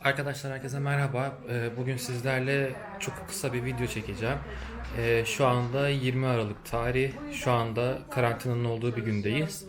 Arkadaşlar herkese merhaba. Ee, Bugün sizlerle çok kısa bir video çekeceğim. Ee, Şu anda 20 Aralık tarih. Şu anda karantinanın olduğu bir gündeyiz.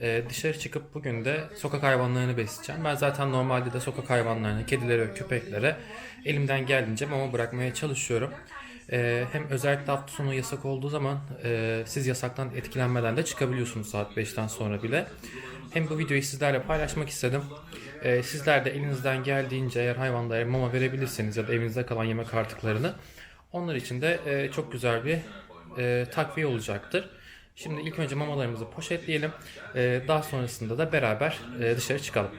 Ee, Dışarı çıkıp bugün de sokak hayvanlarını besleyeceğim. Ben zaten normalde de sokak hayvanlarına, kedilere köpeklere elimden geldiğince mama bırakmaya çalışıyorum. Ee, Hem özellikle hafta sonu yasak olduğu zaman e, siz yasaktan etkilenmeden de çıkabiliyorsunuz saat 5'ten sonra bile. Hem bu videoyu sizlerle paylaşmak istedim. Ee, sizler de elinizden geldiğince eğer hayvanlara mama verebilirseniz ya da evinizde kalan yemek artıklarını onlar için de e, çok güzel bir e, takviye olacaktır. Şimdi ilk önce mamalarımızı poşetleyelim. E, daha sonrasında da beraber e, dışarı çıkalım.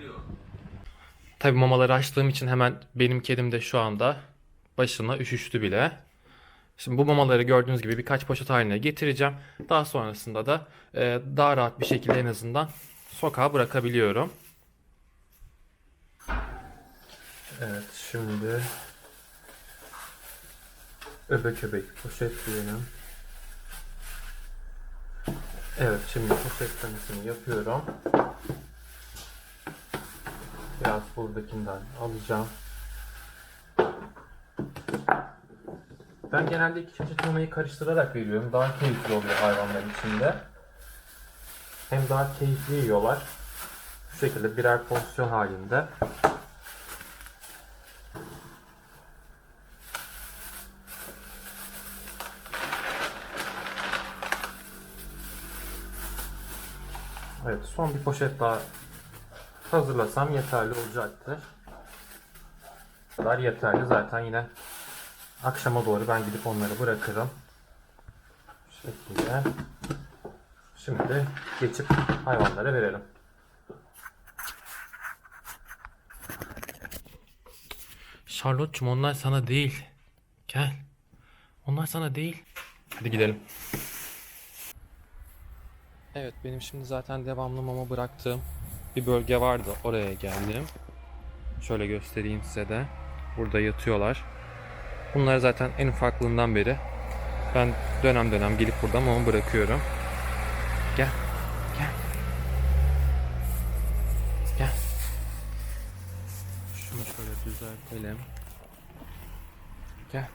Tabii mamaları açtığım için hemen benim kedim de şu anda başına üşüştü bile. Şimdi bu mamaları gördüğünüz gibi birkaç poşet haline getireceğim. Daha sonrasında da e, daha rahat bir şekilde en azından sokağa bırakabiliyorum. Evet şimdi öbek öbek poşetleyelim. Evet şimdi poşetlemesini yapıyorum. Biraz buradakinden alacağım. Ben genelde iki çeşit mamayı karıştırarak veriyorum. Daha keyifli oluyor hayvanlar içinde. Hem daha keyifli yiyorlar. Bu şekilde birer porsiyon halinde. Evet son bir poşet daha hazırlasam yeterli olacaktır. Kadar yeterli zaten yine akşama doğru ben gidip onları bırakırım. Bu şekilde. Şimdi geçip hayvanlara verelim. Charlotte'cum onlar sana değil. Gel. Onlar sana değil. Hadi gidelim. Evet benim şimdi zaten devamlı mama bıraktığım bir bölge vardı. Oraya geldim. Şöyle göstereyim size de. Burada yatıyorlar. Bunlar zaten en ufaklığından beri ben dönem dönem gelip burada mama bırakıyorum. Gel. Gel. Gel. Şunu şöyle düzeltelim. Gel.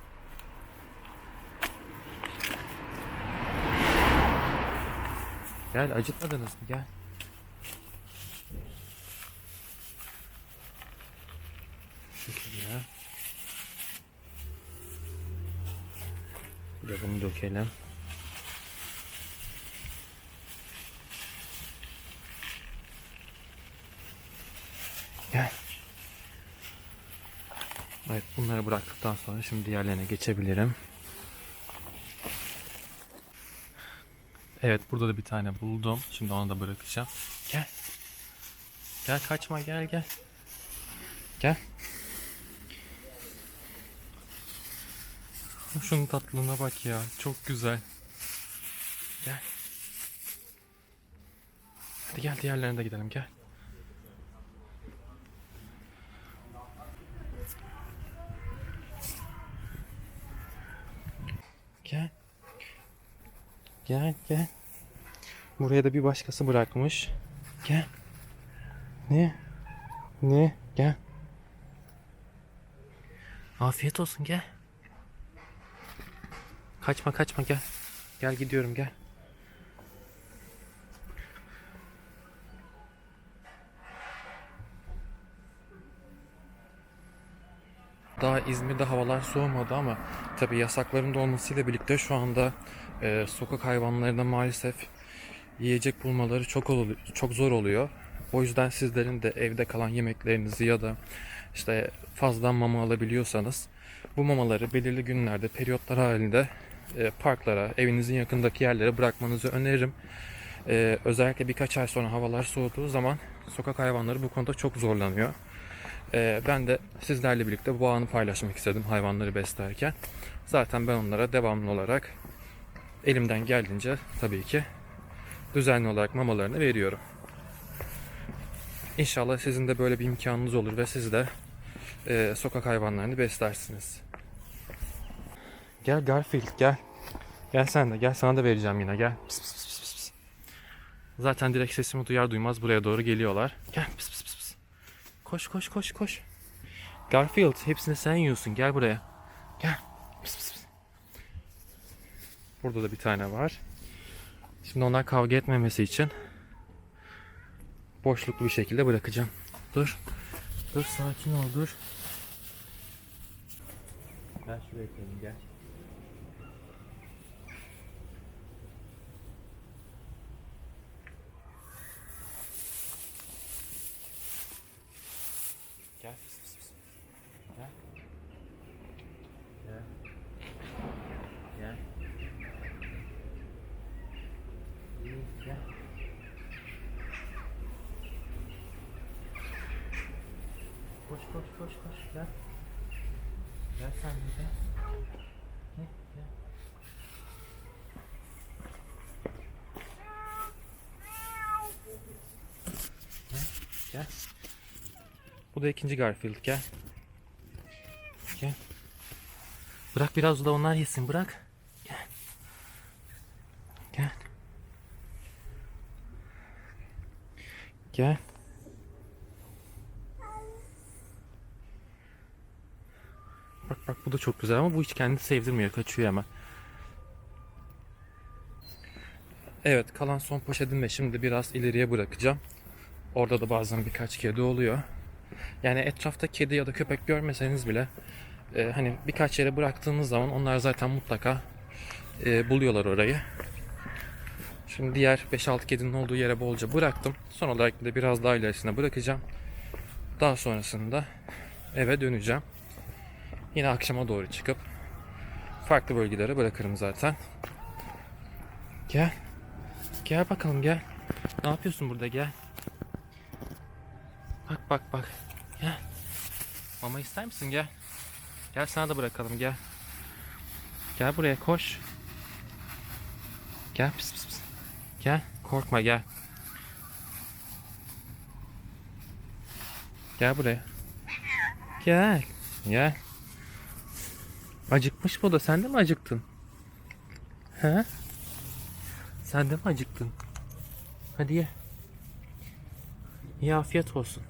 Gel acıtmadınız mı? Gel. Şu şekilde. Bir de bunu dökelim. Gel. Evet bunları bıraktıktan sonra şimdi diğerlerine geçebilirim. Evet burada da bir tane buldum. Şimdi onu da bırakacağım. Gel. Gel kaçma gel gel. Gel. Şunun tatlılığına bak ya. Çok güzel. Gel. Hadi gel diğerlerine de gidelim gel. Gel. Gel gel. Buraya da bir başkası bırakmış. Gel. Ne? Ne? Gel. Afiyet olsun gel. Kaçma kaçma gel. Gel gidiyorum gel. Daha İzmir'de havalar soğumadı ama tabi yasakların da olmasıyla birlikte şu anda e, sokak hayvanlarında maalesef yiyecek bulmaları çok ol- çok zor oluyor. O yüzden sizlerin de evde kalan yemeklerinizi ya da işte fazladan mama alabiliyorsanız bu mamaları belirli günlerde periyotlar halinde e, parklara, evinizin yakındaki yerlere bırakmanızı öneririm. E, özellikle birkaç ay sonra havalar soğuduğu zaman sokak hayvanları bu konuda çok zorlanıyor. E, ben de sizlerle birlikte bu anı paylaşmak istedim hayvanları beslerken. Zaten ben onlara devamlı olarak elimden geldiğince tabii ki düzenli olarak mamalarını veriyorum. İnşallah sizin de böyle bir imkanınız olur ve siz de sokak hayvanlarını beslersiniz. Gel Garfield gel. Gel sen de gel sana da vereceğim yine gel. Pıs pıs pıs pıs. Zaten direkt sesimi duyar duymaz buraya doğru geliyorlar. Gel pıs pıs pıs pıs. Koş koş koş koş. Garfield hepsini sen yiyorsun. Gel buraya. Gel. Pıs, pıs, pıs. Burada da bir tane var. Şimdi onlar kavga etmemesi için boşluklu bir şekilde bırakacağım. Dur. Dur sakin ol dur. Gel şuraya koyayım. Gel. Pıs, pıs, pıs. Gel. Gel. Gel. İyi, Gel. Koş koş koş gel. Gel sen de gel. Bu da ikinci Garfield gel. Gel. Bırak biraz da onlar yesin bırak. Gel. Gel. Gel. Bak bak bu da çok güzel ama bu hiç kendini sevdirmiyor. Kaçıyor hemen. Evet kalan son poşetimi de şimdi biraz ileriye bırakacağım. Orada da bazen birkaç kedi oluyor. Yani etrafta kedi ya da köpek görmeseniz bile e, hani birkaç yere bıraktığınız zaman onlar zaten mutlaka e, buluyorlar orayı. Şimdi diğer 5-6 kedinin olduğu yere bolca bıraktım. Son olarak de biraz daha ilerisine bırakacağım. Daha sonrasında eve döneceğim. Yine akşama doğru çıkıp farklı bölgelere bırakırım zaten. Gel. Gel bakalım gel. Ne yapıyorsun burada gel. Bak bak bak. Gel. Mama ister misin gel. Gel sana da bırakalım gel. Gel buraya koş. Gel pis pis pis. Gel korkma gel. Gel buraya. Gel. Gel. Acıkmış bu da. Sen de mi acıktın? He? Sen de mi acıktın? Hadi ye. İyi afiyet olsun.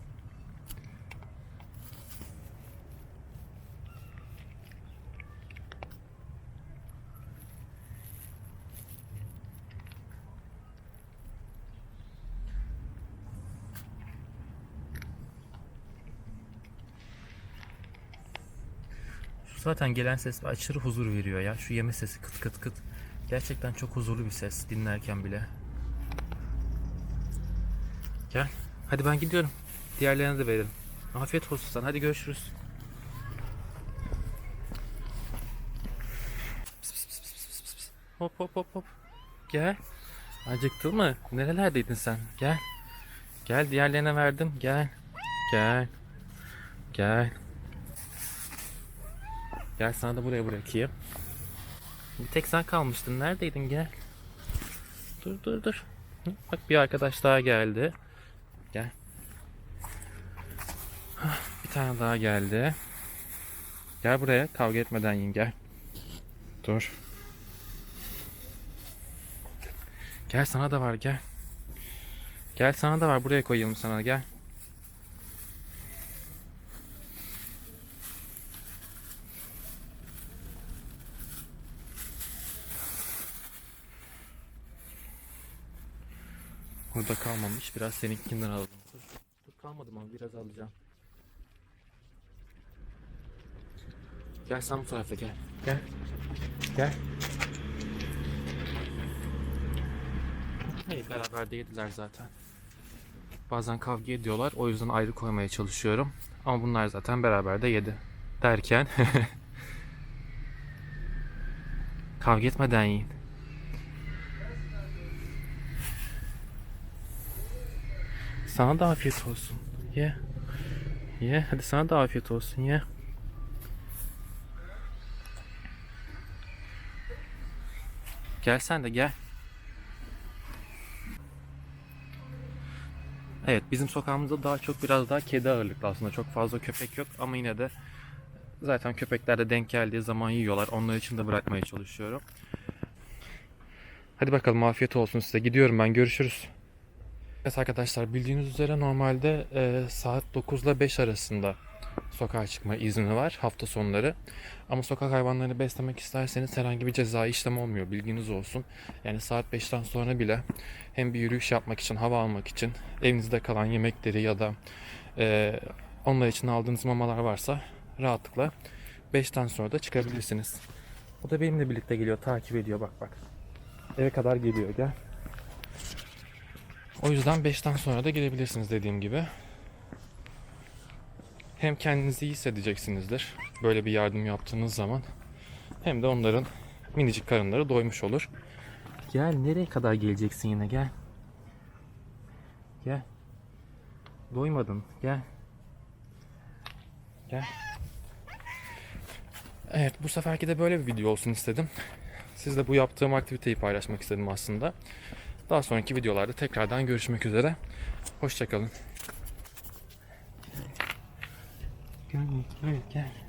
Zaten gelen ses aşırı huzur veriyor ya. Şu yeme sesi kıt kıt kıt. Gerçekten çok huzurlu bir ses dinlerken bile. Gel. Hadi ben gidiyorum. Diğerlerine de veririm. Afiyet olsun sana. Hadi görüşürüz. Hop hop hop hop. Gel. Acıktın mı? Nerelerdeydin sen? Gel. Gel diğerlerine verdim. Gel. Gel. Gel. Gel sana da buraya bırakayım. Bir tek sen kalmıştın. Neredeydin? Gel. Dur dur dur. Bak bir arkadaş daha geldi. Gel. Bir tane daha geldi. Gel buraya. Kavga etmeden yiyin gel. Dur. Gel sana da var gel. Gel sana da var. Buraya koyayım sana gel. Burada kalmamış. Biraz seninkinden alalım. Dur, dur kalmadım ama biraz alacağım. Gel sen bu tarafa gel. Gel. Gel. Hey, beraber de yediler zaten. Bazen kavga ediyorlar. O yüzden ayrı koymaya çalışıyorum. Ama bunlar zaten beraber de yedi. Derken kavga etmeden yiyin. Sana da afiyet olsun. Ye. Ye. Hadi sana da afiyet olsun. Ye. Gel sen de gel. Evet bizim sokağımızda daha çok biraz daha kedi ağırlıklı aslında. Çok fazla köpek yok ama yine de zaten köpekler de denk geldiği zaman yiyorlar. Onlar için de bırakmaya çalışıyorum. Hadi bakalım afiyet olsun size. Gidiyorum ben. Görüşürüz. Evet arkadaşlar bildiğiniz üzere normalde e, saat 9 ile 5 arasında sokağa çıkma izni var hafta sonları. Ama sokak hayvanlarını beslemek isterseniz herhangi bir cezai işlem olmuyor bilginiz olsun. Yani saat 5'ten sonra bile hem bir yürüyüş yapmak için, hava almak için evinizde kalan yemekleri ya da e, onlar için aldığınız mamalar varsa rahatlıkla 5'ten sonra da çıkabilirsiniz. O da benimle birlikte geliyor, takip ediyor bak bak. Eve kadar geliyor gel. O yüzden 5'ten sonra da gelebilirsiniz dediğim gibi. Hem kendinizi iyi hissedeceksinizdir böyle bir yardım yaptığınız zaman. Hem de onların minicik karınları doymuş olur. Gel nereye kadar geleceksin yine gel. Gel. Doymadın gel. Gel. Evet bu seferki de böyle bir video olsun istedim. Sizle bu yaptığım aktiviteyi paylaşmak istedim aslında. Daha sonraki videolarda tekrardan görüşmek üzere. Hoşçakalın. Gel, gel, gel.